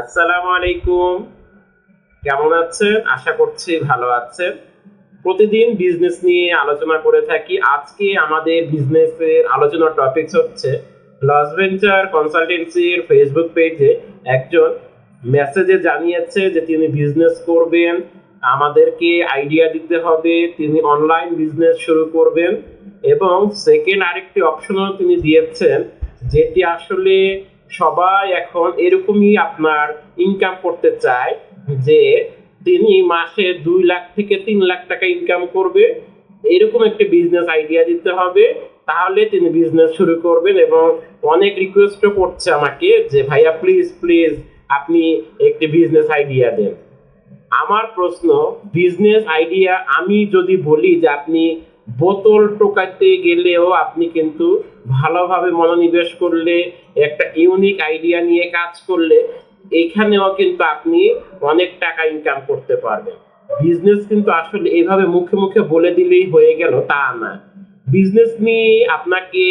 আসসালামু আলাইকুম। কেমন আছেন? আশা করছি ভালো আছেন। প্রতিদিন বিজনেস নিয়ে আলোচনা করে থাকি। আজকে আমাদের বিজনেসের আলোচনার টপিক হচ্ছে লস ভেঞ্চার কনসালটেন্সির ফেসবুক পেজে একজন মেসেজে জানিয়েছে যে তিনি বিজনেস করবেন, আমাদেরকে আইডিয়া দিতে হবে, তিনি অনলাইন বিজনেস শুরু করবেন এবং সেকেন্ড আরেকটি অপশনও তিনি দিয়েছেন, যেটি আসলে সবাই এখন এরকমই আপনার ইনকাম করতে চায় যে তিনি মাসে দুই লাখ থেকে তিন লাখ টাকা ইনকাম করবে। এরকম একটি বিজনেস আইডিয়া দিতে হবে, তাহলে তিনি বিজনেস শুরু করবেন এবং অনেক রিকোয়েস্টও করছে আমাকে যে, ভাইয়া প্লিজ প্লিজ আপনি একটি বিজনেস আইডিয়া দেন। আমার প্রশ্ন বিজনেস আইডিয়া আমি যদি বলি যে, আপনি বোতল টোকাতে গেলেও আপনি কিন্তু ভালোভাবে মনোনিবেশ করলে, একটা ইউনিক আইডিয়া নিয়ে কাজ করলে, এখানেও কিন্তু আপনি অনেক টাকা ইনকাম করতে পারবেন। বিজনেস কিন্তু আসলে এইভাবে মুখে মুখে বলে দিলেই হয়ে গেল, তা না। বিজনেস নিয়ে আপনাকে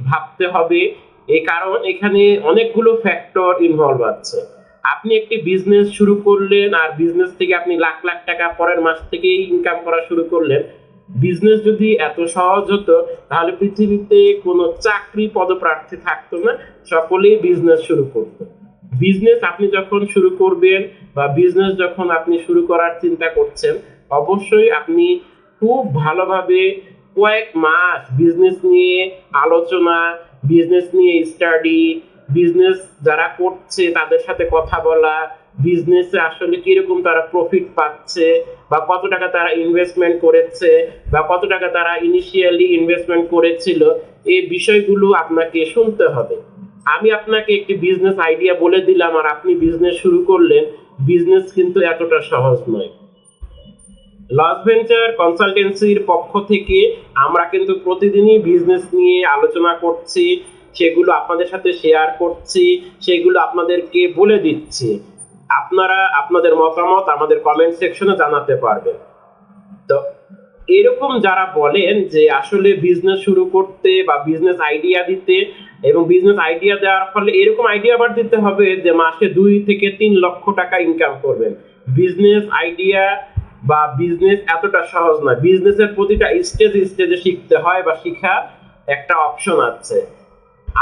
ভাবতে হবে এই কারণ এখানে অনেকগুলো ফ্যাক্টর ইনভলভ আছে। আপনি একটি বিজনেস শুরু করলেন, আর বিজনেস থেকে আপনি লাখ লাখ টাকা পরের মাস থেকেই ইনকাম করা শুরু করলেন বিজনেস যদি এত সহজ হতো, তাহলে পৃথিবীতে কোনো চাকরি পদপ্রার্থী থাকতো না, সকলেই বিজনেস শুরু করতো। বিজনেস আপনি যখন শুরু করবেন বা বিজনেস যখন আপনি শুরু করার চিন্তা করছেন, অবশ্যই আপনি খুব ভালোভাবে কয়েক মাস বিজনেস নিয়ে আলোচনা বিজনেস নিয়ে স্টাডি বিজনেস যারা করছে তাদের সাথে কথা বলা বিজনেসে আসলে কীরকম তারা প্রফিট পাচ্ছে, বা কত টাকা তারা ইনভেস্টমেন্ট করেছে, বা কত টাকা তারা ইনিশিয়ালি ইনভেস্টমেন্ট করেছিল, এই বিষয়গুলো আপনাকে শুনতে হবে। আমি আপনাকে একটি বিজনেস আইডিয়া বলে দিলাম, আর আপনি বিজনেস শুরু করলেন বিজনেস কিন্তু এতটা সহজ নয়। লস ভেঞ্চার কনসালটেন্সির পক্ষ থেকে আমরা কিন্তু প্রতিদিনই বিজনেস নিয়ে আলোচনা করছি, সেগুলো আপনাদের সাথে শেয়ার করছি, সেগুলো আপনাদেরকে বলে দিচ্ছি। আপনারা, আপনাদের মতামত আমাদের কমেন্ট সেকশনে জানাতে পারবেন। তো এরকম যারা বলেন যে আসলে বিজনেস শুরু করতে বা বিজনেস আইডিয়া দিতে এবং বিজনেস আইডিয়া দেওয়ার ফলে এরকম আইডিয়া আবার দিতে হবে যে মাসে দুই থেকে তিন লক্ষ টাকা ইনকাম করবেন। বিজনেস আইডিয়া বা বিজনেস এতটা সহজ নয়। বিজনেসের প্রতিটা স্টেজ স্টেজে শিখতে হয় বা শিখা একটা অপশন আছে।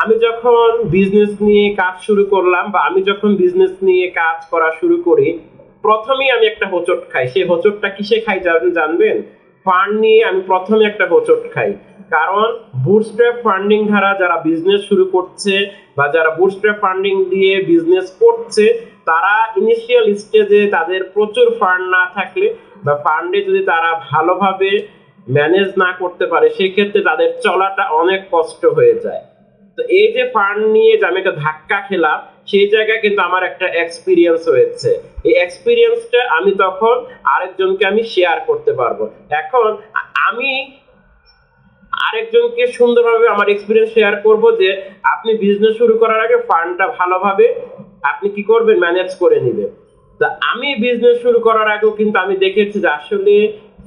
আমি যখন বিজনেস নিয়ে কাজ শুরু করলাম বা আমি যখন বিজনেস নিয়ে কাজ করা শুরু করি, প্রথমেই আমি একটা হোঁচট খাই। সেই হোঁচটটা কিসে খাই জানবেন? ফান্ড নিয়ে আমি প্রথমে একটা হোঁচট খাই। কারণ বুটস্ট্র্যাপ ফান্ডিং দ্বারা যারা বিজনেস শুরু করছে বা যারা বুটস্ট্র্যাপ ফান্ডিং দিয়ে বিজনেস করছে, তারা ইনিশিয়াল স্টেজে তাদের প্রচুর ফান্ড না থাকলে বা ফান্ডে যদি তারা ভালোভাবে ম্যানেজ না করতে পারে, সেক্ষেত্রে তাদের চলাটা অনেক কষ্ট হয়ে যায়। তো এই যে ফান্ড নিয়ে যে আমি একটা ধাক্কা খেলাম, সেই জায়গায় কিন্তু আমার একটা এক্সপিরিয়েন্স হয়েছে। এই এক্সপিরিয়েন্সটা আমি তখন আরেকজনকে আমি শেয়ার করতে পারব। এখন আমি আরেকজনকে সুন্দরভাবে আমার এক্সপিরিয়েন্স শেয়ার করব যে, আপনি বিজনেস শুরু করার আগে ফান্ডটা ভালোভাবে আপনি কি করবেন? ম্যানেজ করে নেবেন। তা আমি বিজনেস শুরু করার আগেও কিন্তু আমি দেখেছি যে আসলে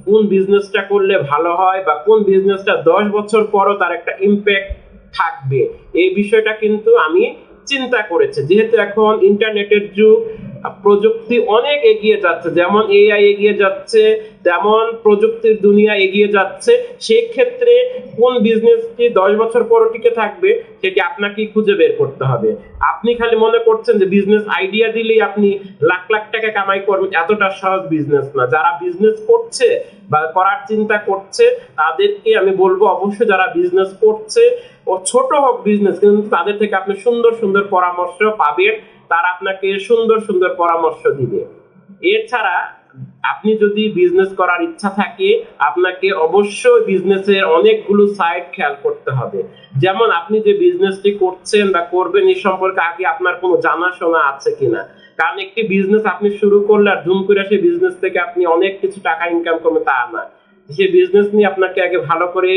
কোন বিজনেসটা করলে ভালো হয় বা কোন বিজনেসটা দশ বছর পরও তার একটা ইম্প্যাক্ট থাকবে। এই বিষয়টা কিন্তু আমি চিন্তা করেছে। যেহেতু এখন ইন্টারনেটের যুগ প্রযুক্তি অনেক এগিয়ে যাচ্ছে। যেমন এআই এগিয়ে যাচ্ছে, তেমন প্রযুক্তির দুনিয়া এগিয়ে যাচ্ছে। সেই ক্ষেত্রে কোন বিজনেসটি দশ বছর পর টিকে থাকবে, সেটি আপনাকেই খুঁজে বের করতে হবে। আপনি খালি মনে করছেন যে বিজনেস আইডিয়া দিলেই আপনি লাখ লাখ টাকা কামাই করবেন, এতটা সহজ বিজনেস না। যারা বিজনেস করছে বা করার চিন্তা করছে, তাদেরকে আমি বলব অবশ্যই যারা বিজনেস করছে, ও ছোট হোক বিজনেস কিন্তু তাদের থেকে আপনি সুন্দর সুন্দর পরামর্শ পাবেন। তারা আপনাকে সুন্দর সুন্দর পরামর্শ দিবে। এছাড়া আপনি যদি বিজনেস করার ইচ্ছা থাকে, আপনাকে অবশ্যই বিজনেসের অনেকগুলো সাইড খেয়াল করতে হবে। যেমন আপনি যে বিজনেসটি করছেন বা করবেন এই সম্পর্কে আগে আপনার কোনো জানাশোনা আছে কিনা। কারণ একটি বিজনেস আপনি শুরু করলে আর ধুম করে সেই বিজনেস থেকে আপনি অনেক কিছু টাকা ইনকাম করবেন তা না। সেই বিজনেস নিয়ে আপনাকে আগে ভালো করে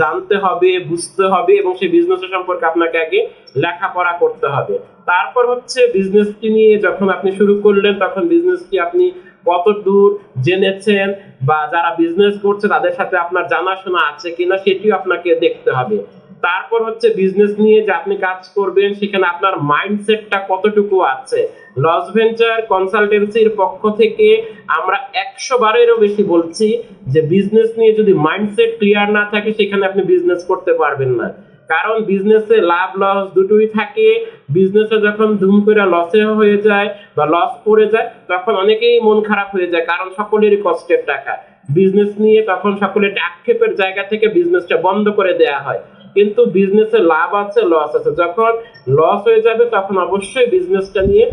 জানতে হবে, বুঝতে হবে এবং সেই বিজনেসের সম্পর্কে আপনাকে আগে লেখাপড়া করতে হবে। তারপর হচ্ছে বিজনেসটি নিয়ে যখন আপনি শুরু করলেন, তখন বিজনেসটি আপনি কত দূর জেনেছেন বা যারা বিজনেস করছে তাদের সাথে আপনার জানাশোনা আছে কিনা সেটিও আপনাকে দেখতে হবে। তারপর হচ্ছে বিজনেস নিয়ে যে আপনি কাজ করবেন, সেখানে আপনার মাইন্ডসেটটা কতটুকু আছে? লস ভেঞ্চার কনসালটেন্সির পক্ষ থেকে আমরা একশো বারেরও বেশি বলছি যে বিজনেস নিয়ে যদি মাইন্ডসেট ক্লিয়ার না থাকে, সেখানে আপনি বিজনেস করতে পারবেন না। কারণ বিজনেসে লাভ লস দুটোই থাকে। বিজনেসে যখন ধুম করে লসে হয়ে যায় বা লস পড়ে যায়, তখন অনেকেই মন খারাপ হয়ে যায়, কারণ সকলেরই কষ্টের টাকা। বিজনেস নিয়ে তখন সকলের আক্ষেপের জায়গা থেকে বিজনেসটা বন্ধ করে দেয়া হয়। কিন্তু বিজনেসে লাভ আছে লস আছে। যখন লস হয়ে যাবে, তখন অবশ্যই বিজনেসটা নিয়ে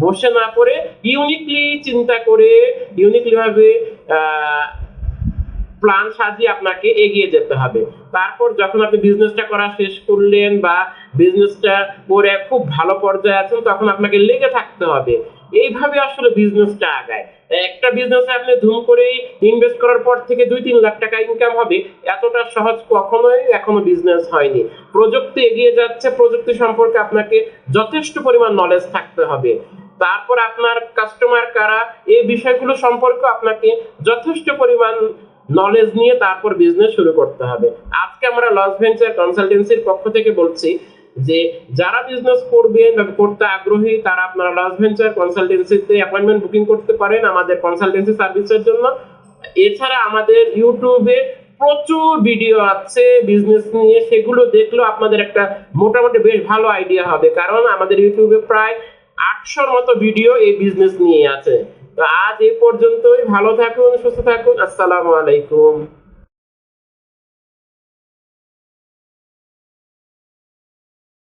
বসে না করে ইউনিকলি চিন্তা করে ইউনিকলি ভাবে প্ল্যান সাজিয়ে আপনাকে এগিয়ে যেতে হবে। তারপর যখন আপনি বিজনেসটা করা শেষ করলেন বা বিজনেসটা করে খুব ভালো পর্যায়ে আছেন, তখন আপনাকে লেগে থাকতে হবে। এইভাবে আসলে বিজনেসটা আগায়। একটা বিজনেসে আপনি ধুম করেই ইনভেস্ট করার পর থেকে দুই তিন লাখ টাকা ইনকাম হবে, এতটা সহজ কখনোই এখনও বিজনেস হয়নি। প্রযুক্তি এগিয়ে যাচ্ছে, প্রযুক্তি সম্পর্কে আপনাকে যথেষ্ট পরিমাণ নলেজ থাকতে হবে। তারপর আপনার কাস্টমার কারা, এই বিষয়গুলো সম্পর্কে আপনাকে যথেষ্ট পরিমাণ নলেজ নিয়ে তারপর বিজনেস শুরু করতে হবে। আজকে আমরা লস ভেঞ্চার কনসালটেন্সির পক্ষ থেকে বলছি যে যারা বিজনেস করবেন করতে আগ্রহী, তারা আপনারা লস ভেঞ্চার কনসালটেন্সিতে অ্যাপয়েন্টমেন্ট বুকিং করতে পারেন আমাদের কনসালটেন্সি সার্ভিসের জন্য। এছাড়া আমাদের ইউটিউবে প্রচুর ভিডিও আছে বিজনেস নিয়ে, সেগুলো দেখলেও আপনাদের একটা মোটামুটি বেশ ভালো আইডিয়া হবে। কারণ আমাদের ইউটিউবে প্রায় আটশোর মতো ভিডিও এই বিজনেস নিয়ে আছে। তো আজ এই পর্যন্তই, ভালো থাকুন, সুস্থ থাকুন, আসসালামু আলাইকুম।